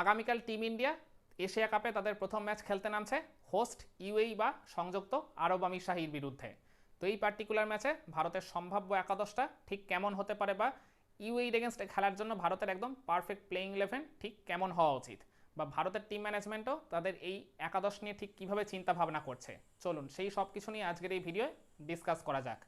আগামীকাল team India Asia কাপে তাদের প্রথম ম্যাচ খেলতে নামছে। হোস্ট ইউএই বা সংযুক্ত আরব আমির শাহীর বিরুদ্ধে। তো এই পার্টিকুলার ম্যাচে ভারতের সম্ভাব্য একাদশটা ঠিক কেমন হতে পারে বা ইউএই এগেনস্টে খেলার জন্য ভারতের একদম পারফেক্ট প্লেইং ইলেভেন ঠিক কেমন হওয়া উচিত? বা ভারতের টিম ম্যানেজমেন্টও তাদের এই একাদশ নিয়ে ঠিক কীভাবে চিন্তা ভাবনা করছে? চলুন সেই সব কিছু নিয়ে আজকের এই ভিডিওয়ে ডিসকাস করা যাক।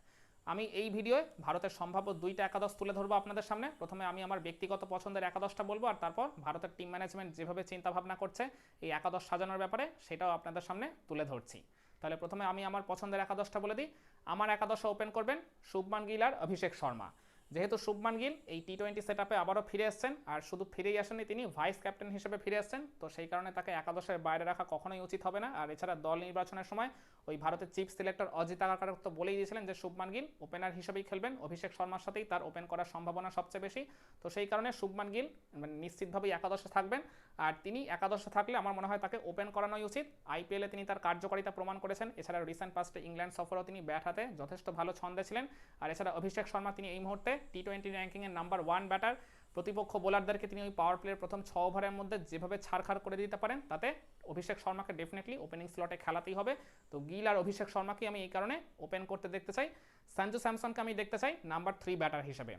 আমি এই ভিডিওয়ে ভারতের সম্ভাব্য দুইটা একাদশ তুলে ধরবো আপনাদের সামনে। প্রথমে আমি আমার ব্যক্তিগত পছন্দের একাদশটা বলব আর তারপর ভারতের টিম ম্যানেজমেন্ট যেভাবে চিন্তাভাবনা করছে, এই একাদশ সাজানোর ব্যাপারে সেটাও আপনাদের সামনে তুলে ধরছি। তাহলে প্রথমে আমি আমার পছন্দের একাদশটা বলে দিই। আমার একাদশে ওপেন করবেন শুভমান গিল আর অভিষেক শর্মা। যেহেতু শুভমান গিল এই টি টোয়েন্টি সেট আপে আবারও ফিরে এসছেন, আর শুধু ফিরেই আসেননি তিনি ভাইস ক্যাপ্টেন হিসেবে ফিরে এসছেন। তো সেই কারণে তাকে একাদশের বাইরে রাখা কখনোই উচিত হবে না। আর এছাড়া দল নির্বাচনের সময় ওই ভারতের চিফ সিলেক্টর অজিত আগারকার তো বলেই দিয়েছিলেন যে শুভমান গিল ওপেনার হিসেবেই খেলবেন। অভিষেক শর্মার সাথেই তার ওপেন করার সম্ভাবনা সবচেয়ে বেশি। তো সেই কারণে শুভমান গিল মানে নিশ্চিতভাবেই একাদশে থাকবেন। আর তিনি একাদশে থাকলে আমার মনে হয় তাকে ওপেন করানোই উচিত। আইপিএলে তিনি তার কার্যকারিতা প্রমাণ করেছেন। এছাড়া রিসেন্ট পাস্টে ইংল্যান্ড সফরেও তিনি ব্যাট হাতে যথেষ্ট ভালো ছন্দে ছিলেন। আর এছাড়া অভিষেক শর্মা তিনি এই মুহূর্তে টি টোয়েন্টি র্যাঙ্কিংয়ের নাম্বার ওয়ান ব্যাটার প্রতিপক্ষ বোলারদেরকে তিনি ওই পাওয়ার প্লের প্রথম ছ ওভারের মধ্যে যেভাবে ছাড়খাড় করে দিতে পারেন, তাতে অভিষেক শর্মাকে ডেফিনেটলি ওপেনিং স্লটে খেলাতেই হবে। তো গিল আর অভিষেক শর্মাকে আমি এই কারণে ওপেন করতে দেখতে চাই। সঞ্জু স্যামসনকে আমি দেখতে চাই নাম্বার থ্রি ব্যাটার হিসেবে।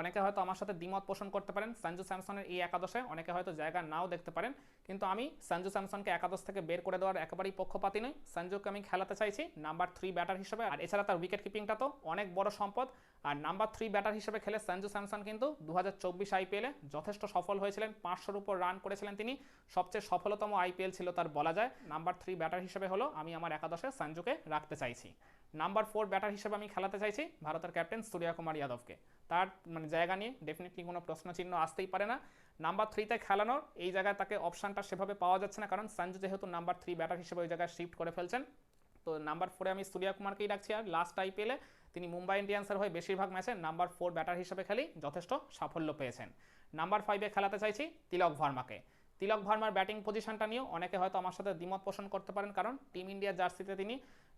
অনেকে হয়তো আমার সাথে দ্বিমত পোষণ করতে পারেন, সঞ্জু স্যামসনের এই একাদশে। অনেকে হয়তো জায়গা নাও দেখতে পারেন, কিন্তু আমি সঞ্জু স্যামসনকে একাদশ থেকে বের করে দেওয়ার একেবারেই পক্ষপাতি নই। সঞ্জুকে আমি খেলাতে চাইছি নাম্বার থ্রি ব্যাটার হিসেবে। আর এছাড়া তার উইকেট কিপিংটা তো অনেক বড় সম্পদ। আর নাম্বার থ্রি ব্যাটার হিসেবে খেলে সঞ্জু স্যামসন কিন্তু দু হাজার চব্বিশ আইপিএলে যথেষ্ট সফল হয়েছিলেন। পাঁচশোর উপর রান করেছিলেন তিনি। সবচেয়ে সফলতম আইপিএল ছিল তার বলা যায়। নাম্বার থ্রি ব্যাটার হিসেবে হলো আমি আমার একাদশে সঞ্জুকে রাখতে চাইছি। নাম্বার ফোর ব্যাটার হিসেবে আমি খেলাতে চাইছি ভারতের ক্যাপ্টেন সূর্যা কুমার যাদবকে। তার মানে জায়গা নিয়ে ডেফিনেটলি কোনো প্রশ্নচিহ্ন আসতেই পারে না। নাম্বার থ্রিতে খেলানোর এই জায়গায় তাকে অপশানটা সেভাবে পাওয়া যাচ্ছে না, কারণ সঞ্জু যেহেতু নাম্বার থ্রি ব্যাটার হিসেবে ওই জায়গায় শিফট করে ফেলছেন। তো নাম্বার ফোরে আমি সূর্যা কুমারকেই রাখছি। আর লাস্ট আইপিএলে তিনি মুম্বাই ইন্ডিয়ান্সের হয়ে বেশিরভাগ ম্যাচে নাম্বার ফোর ব্যাটার হিসেবে খেলি যথেষ্ট সাফল্য পেয়েছেন। নাম্বার ফাইভে খেলাতে চাইছি তিলক ভার্মাকে। তিলক ভার্মার ব্যাটিং পজিশনটা নিয়েও অনেকে হয়তো আমার সাথে দ্বিমত পোষণ করতে পারেন, কারণ টিম ইন্ডিয়া জার্সিতে তিনি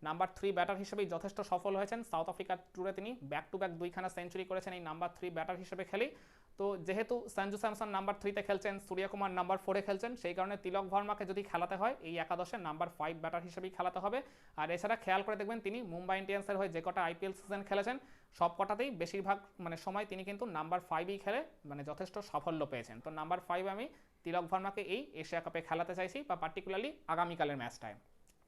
নাম্বার থ্রি ব্যাটার হিসেবেই যথেষ্ট সফল হয়েছেন। সাউথ আফ্রিকার ট্যুরে তিনি ব্যাক টু ব্যাক দুইখানা সেঞ্চুরি করেছেন এই নাম্বার থ্রি ব্যাটার হিসেবে খেলেই। তো যেহেতু সঞ্জু স্যামসন নাম্বার থ্রিতে খেলছেন সূর্যকুমার নাম্বার ফোরে খেলছেন, সেই কারণে তিলক ভার্মাকে যদি খেলাতে হয়, এই একাদশে নাম্বার ফাইভ ব্যাটার হিসেবেই খেলাতে হবে। আর এছাড়া খেয়াল করে দেখবেন, তিনি মুম্বাই ইন্ডিয়ান্সের হয়ে যে কটা আইপিএল সিজন খেলেছেন, সব কটাতেই বেশিরভাগ মানে সময় তিনি কিন্তু নাম্বার ফাইভই খেলে মানে যথেষ্ট সাফল্য পেয়েছেন। তো নাম্বার ফাইভ আমি তিলক ভার্মাকে এই এশিয়া কাপে খেলাতে চাইছি, বা পার্টিকুলারলি আগামীকালের ম্যাচটায়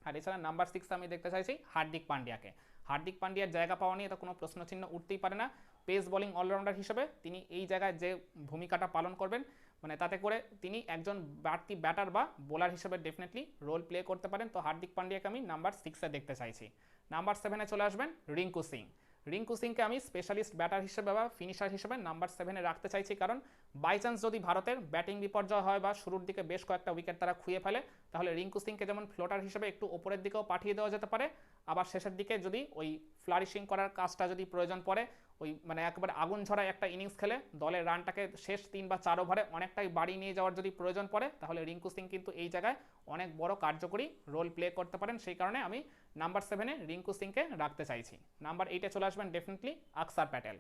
আর এছাড়া নাম্বার সিক্স আমি দেখতে চাইছি, হার্দিক পান্ডিয়াকে। হার্দিক পান্ডিয়ার জায়গা পাওয়া নিয়ে তো কোনো প্রশ্নচিহ্ন উঠতেই পারে না। পেস বোলিং অলরাউন্ডার হিসেবে তিনি এই জায়গায় যে ভূমিকাটা পালন করবেন মানে তাতে করে তিনি একজন বাড়তি ব্যাটার বা বোলার হিসেবে ডেফিনেটলি রোল প্লে করতে পারেন। তো হার্দিক পান্ডিয়াকে আমি নাম্বার সিক্সে দেখতে চাইছি। নাম্বার সেভেনে চলে আসবেন রিঙ্কু সিং। রিঙ্কু সিংকে আমি স্পেশালিস্ট ব্যাটার হিসেবে বা ফিনিশার হিসেবে নাম্বার সেভেনে রাখতে চাইছি। কারণ বাই চান্স যদি ভারতের ব্যাটিং বিপর্যয় হয় বা শুরুর দিকে বেশ কয়েকটা উইকেট তারা খুঁয়ে ফেলে তাহলে রিঙ্কু সিংকে যেমন ফ্লোটার হিসেবে একটু ওপরের দিকেও পাঠিয়ে দেওয়া যেতে পারে, আবার শেষের দিকে যদি ওই ফ্লারিশিং করার কাজটা যদি প্রয়োজন পড়ে, ওই মানে একেবারে আগুন ঝরায় একটা ইনিংস খেলে, দলের রানটাকে শেষ তিন বা চার ওভারে অনেকটাই বাড়িয়ে নিয়ে যাওয়ার যদি প্রয়োজন পড়ে, তাহলে রিঙ্কু সিং কিন্তু এই জায়গায় অনেক বড় কার্যকরী রোল প্লে করতে পারেন। সেই কারণে আমি নাম্বার সেভেনে রিঙ্কু সিংকে রাখতে চাইছি। নাম্বার এইটে চলে আসবেন ডেফিনেটলি আকসার প্যাটেল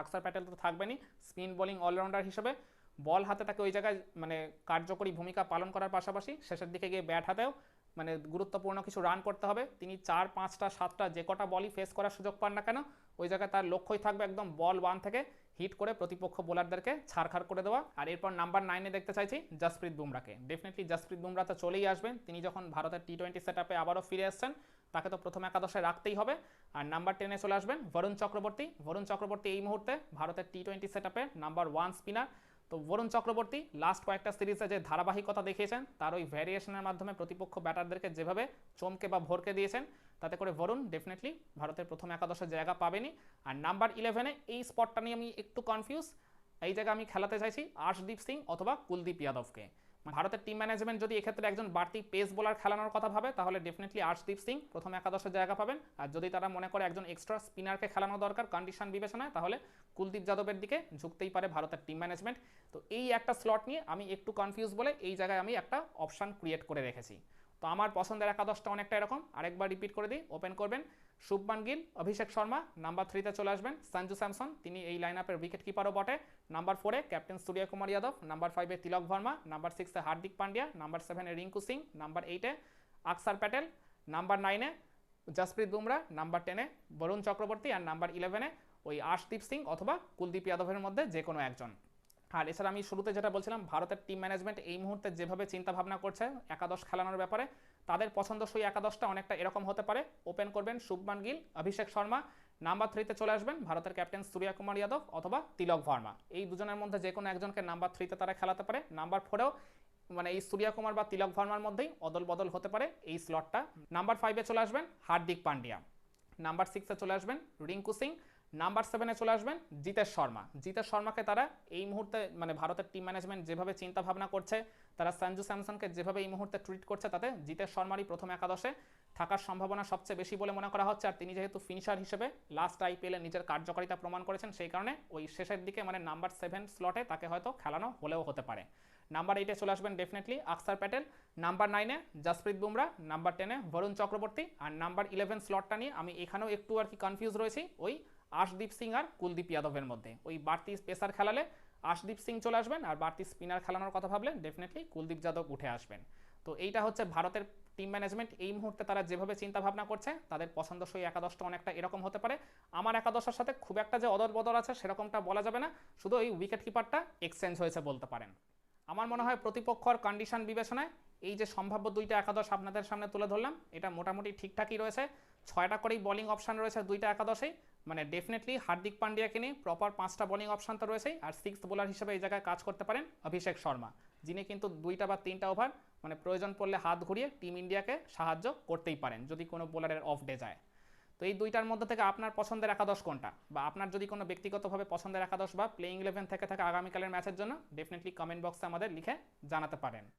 আকসার প্যাটেল তো থাকবেনই স্পিন বোলিং অলরাউন্ডার হিসেবে। বল হাতে তাকে ওই জায়গায় মানে কার্যকরী ভূমিকা পালন করার পাশাপাশি শেষের দিকে গিয়ে ব্যাট হাতেও মানে গুরুত্বপূর্ণ কিছু রান করতে হবে। তিনি চার, পাঁচটা, সাতটা যে কটা বলই ফেস করার সুযোগ পান না কেন, ওই জায়গায় তার লক্ষ্যই থাকবে একদম বল ওয়ান থেকে হিট করে প্রতিপক্ষ বোলারদেরকে ছাড়খাড় করে দেওয়া। আর এরপর নাম্বার নাইনে দেখতে চাইছি, জসপ্রীত বুমরাকে। ডেফিনেটলি জসপ্রীত বুমরা তো চলেই আসবেন। তিনি যখন ভারতের টি টোয়েন্টি সেট আপে আবারও ফিরে আসছেন তাকে তো প্রথম একাদশে রাখতেই হবে। আর নাম্বার টেনে চলে আসবেন বরুণ চক্রবর্তী বরুণ চক্রবর্তী এই মুহূর্তে ভারতের T twenty set number one spinner তো বরুণ চক্রবর্তী লাস্ট কয়েকটা সিরিজে যে ধারাবাহিকতা দেখিয়েছেন, তার ওই ভ্যারিয়েশনের মাধ্যমে প্রতিপক্ষ ব্যাটারদেরকে যেভাবে চমকে বা ভরকে দিয়েছেন, তাতে করে বরুণ ডেফিনেটলি ভারতের প্রথম একাদশে জায়গা পাবেনি আর নাম্বার ইলেভেনে এই স্পটটা নিয়ে আমি একটু কনফিউজ এই জায়গায় আমি খেলাতে চাইছি আর্শদীপ সিং অথবা কুলদীপ যাদবকে। ভারতের টিম ম্যানেজমেন্ট যদি এক্ষেত্রে একজন বাড়তি পেস বোলার খেলানোর কথা ভাবে, তাহলে ডেফিনেটলি আর্শদীপ সিং প্রথম একাদশের জায়গা পাবেন। আর যদি তারা মনে করে একজন এক্সট্রা স্পিনারকে খেলানো দরকার কন্ডিশন বিবেচনায়, তাহলে কুলদীপ যাদবের দিকে ঝুঁকতেই পারে ভারতের টিম ম্যানেজমেন্ট তো এই একটা স্লট নিয়ে আমি একটু কনফিউজ বলে এই জায়গায় আমি একটা অপশান ক্রিয়েট করে রেখেছি। তো আমার পছন্দের একাদশটা অনেকটা এরকম। আরেকবার রিপিট করে দিই ওপেন করবেন। শুভমান গিল, অভিষেক শর্মা নাম্বার থ্রিতে চলে আসবেন, সঞ্জু স্যামসন, তিনি এই লাইন আপের উইকেট কিপারও বটে নাম্বার ফোরে ক্যাপ্টেন সূর্য কুমার যাদব নাম্বার ফাইভে তিলক ভার্মা নাম্বার সিক্সে হার্দিক পান্ডিয়া নাম্বার সেভেনে রিঙ্কু সিং নাম্বার এইটে আকসার প্যাটেল নাম্বার নাইনে জসপ্রীত বুমরা নাম্বার টেনে বরুণ চক্রবর্তী, আর নাম্বার ইলেভেনে ওই আশদীপ সিং অথবা কুলদীপ যাদবের মধ্যে যে কোনো একজন। আর এছাড়া আমি শুরুতে যেটা বলছিলাম, ভারতের টিম ম্যানেজমেন্ট এই মুহূর্তে যেভাবে চিন্তা ভাবনা করছে একাদশ খেলানোর ব্যাপারে, তাদের পছন্দসই একাদশটা অনেকটা এরকম হতে পারে। ওপেন করবেন শুভমান গিল, অভিষেক শর্মা নাম্বার থ্রিতে চলে আসবেন ভারতের ক্যাপ্টেন সূর্য কুমার যাদব অথবা তিলক ভার্মা। এই দুজনের মধ্যে যে কোনো একজনকে নাম্বার থ্রিতে তারা খেলাতে পারে নাম্বার ফোরেও মানে এই সূর্য কুমার বা তিলক ভার্মার মধ্যেই অদল বদল হতে পারে এই স্লটটা নাম্বার ফাইভে চলে আসবেন হার্দিক পান্ডিয়া। নাম্বার সিক্সে চলে আসবেন রিঙ্কু সিং নাম্বার সেভেনে চলে আসবেন জিতেশ শর্মা। জিতেশ শর্মাকে তারা এই মুহূর্তে মানে ভারতের টিম ম্যানেজমেন্ট যেভাবে চিন্তা ভাবনা করছে, তারা সঞ্জু স্যামসনকে যেভাবে এই মুহূর্তে ট্রিট করছে, তাতে জিতেশ শর্মারই প্রথম একাদশে থাকার সম্ভাবনা সবচেয়ে বেশি বলে মনে করা হচ্ছে। আর তিনি যেহেতু ফিনিশার হিসেবে লাস্ট আইপিএলে নিজের কার্যকারিতা প্রমাণ করেছেন, সেই কারণে ওই শেষের দিকে মানে নাম্বার সেভেন স্লটে তাকে হয়তো খেলানো হলেও হতে পারে। নাম্বার এইটে চলে আসবেন ডেফিনেটলি আকসার প্যাটেল। নাম্বার নাইনে জাসপ্রীত বুমরা। নাম্বার টেনে বরুণ চক্রবর্তী। আর নাম্বার ইলেভেন স্লটটা নিয়ে আমি এখানেও একটু আর কি কনফিউজ রয়েছি। ওই আশদীপ সিং আর কুলদীপ যাদবের মধ্যে। ওই বাড়তি স্পেসার খেলালে আশদীপ সিং চলে আসবেন আর বাড়তি স্পিনার খেলানোর কথা ভাবলে ডেফিনেটলি কুলদীপ যাদব উঠে আসবেন। তো এইটা হচ্ছে ভারতের টিম ম্যানেজমেন্ট এই মুহূর্তে তারা যেভাবে চিন্তা ভাবনা করছে, তাদের পছন্দসই একাদশটা অনেকটা এরকম হতে পারে। আমার একাদশের সাথে খুব একটা যে অদর বদল আছে সেরকমটা বলা যাবে না। শুধু ওই উইকেট কিপারটা এক্সচেঞ্জ হয়েছে বলতে পারেন। আমার মনে হয় প্রতিপক্ষর কন্ডিশন বিবেচনায় এই যে সম্ভাব্য দুইটা একাদশ আপনাদের সামনে তুলে ধরলাম, এটা মোটামুটি ঠিকঠাকই রয়েছে। ছয়টা করেই বোলিং অপশান রয়েছে দুইটা একাদশেই। মানে ডেফিনেটলি হার্দিক পান্ডিয়াকে নিয়ে প্রপার পাঁচটা বোলিং অপশান তো রয়েছেই। আর সিক্স বোলার হিসেবে এই জায়গায় কাজ করতে পারেন অভিষেক শর্মা, যিনি কিন্তু দুইটা বা তিনটা ওভার মানে প্রয়োজন পড়লে হাত ঘুরিয়ে টিম ইন্ডিয়াকে সাহায্য করতেই পারেন, যদি কোনো বোলারের অফ ডে যায়। তো এই দুইটার মধ্যে থেকে আপনার পছন্দের একাদশ কোনটা? বা আপনার যদি কোনো ব্যক্তিগতভাবে পছন্দের একাদশ বা প্লেইং ইলেভেন থেকে থাকে আগামীকালের ম্যাচের জন্য ডেফিনেটলি কমেন্ট বক্সে আমাদের লিখে জানাতে পারেন।